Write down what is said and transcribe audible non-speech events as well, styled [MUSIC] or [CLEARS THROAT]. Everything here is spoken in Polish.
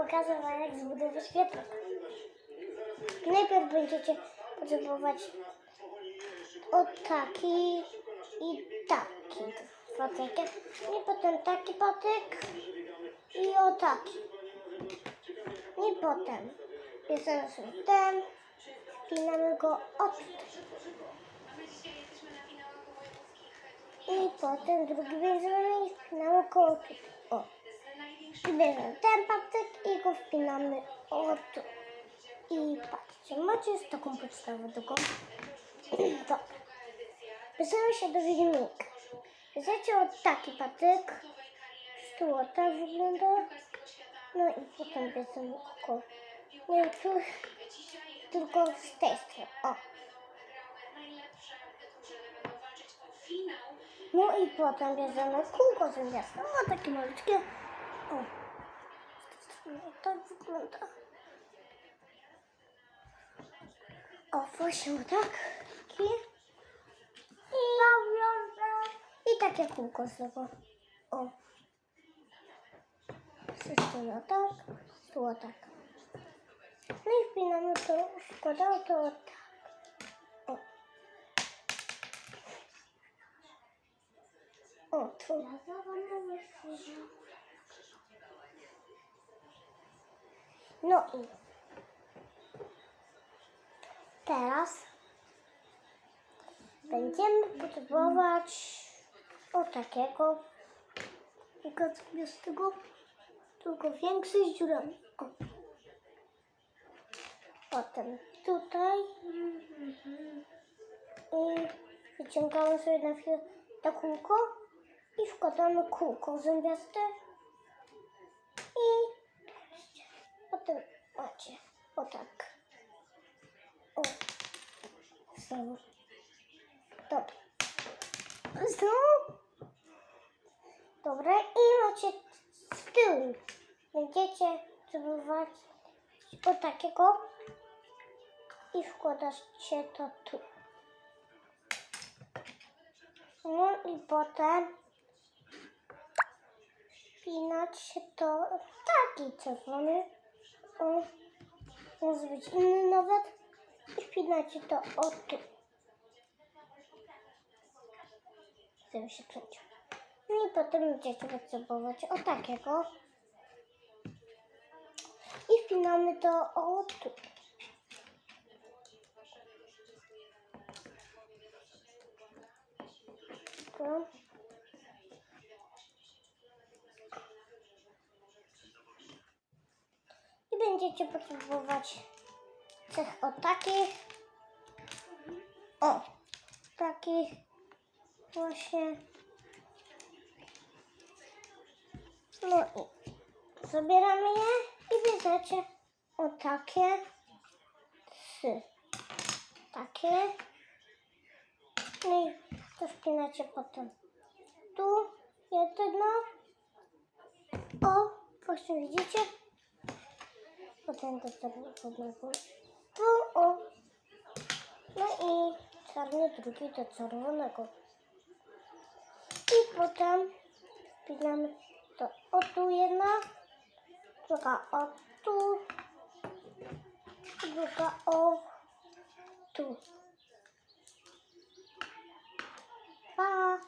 pokażę wam jak zbudować świetlik. Najpierw będziecie potrzebować o taki i taki patyk. I potem taki patyk i o taki. I potem bierzemy sobie ten, wpinamy go od i potem drugi bierzemy i wpinamy go tu. O. Bierzemy ten patyk i go wpinamy o tu. I patrzcie, macie już taką podstawę taką. [CLEARS THROAT] Dobra. Bierzemy się do filmika. Bierzecie od taki patyk. Tu o tak wygląda. No i potem bierzemy oko. Nie tu, tylko z tej strony. O. No i potem bierzemy kółko zębiaste. O, takie malutkie. O. Tak wygląda. O, właśnie tak. I, I takie kółko z tego. O. Z tej strony o tak, tu o tak. No i wpinamy to, wkładamy to tak. O, tu. No i teraz będziemy potrzebować o takiego tego tylko większy z dziurami. O. Potem tutaj i wyciągamy sobie na chwilę to kółko i wkładamy kółko zębiaste Znowu. Dobra. Znowu. Dobra i macie z tyłu. Będziecie spróbować o takiego i wkładacie to tu. No i potem wpinać się to taki czerwony. O, może być inny nawet. I wpinacie to o tu. Żeby się kręcił. No i potem będziecie potrzebować o takiego. I wpinamy to o. Tu. I będziecie potrzebować tych o takich. O, takich właśnie. No i zabieramy je i bierzecie o takie trzy. Takie. No i to wpinacie potem. Tu jedno. O, właśnie widzicie? Potem do czerwonego. Tu o. No i czarny drugi do czerwonego. I potem wpinamy to o tu jedna, druga o tu, druga o tu. Pa!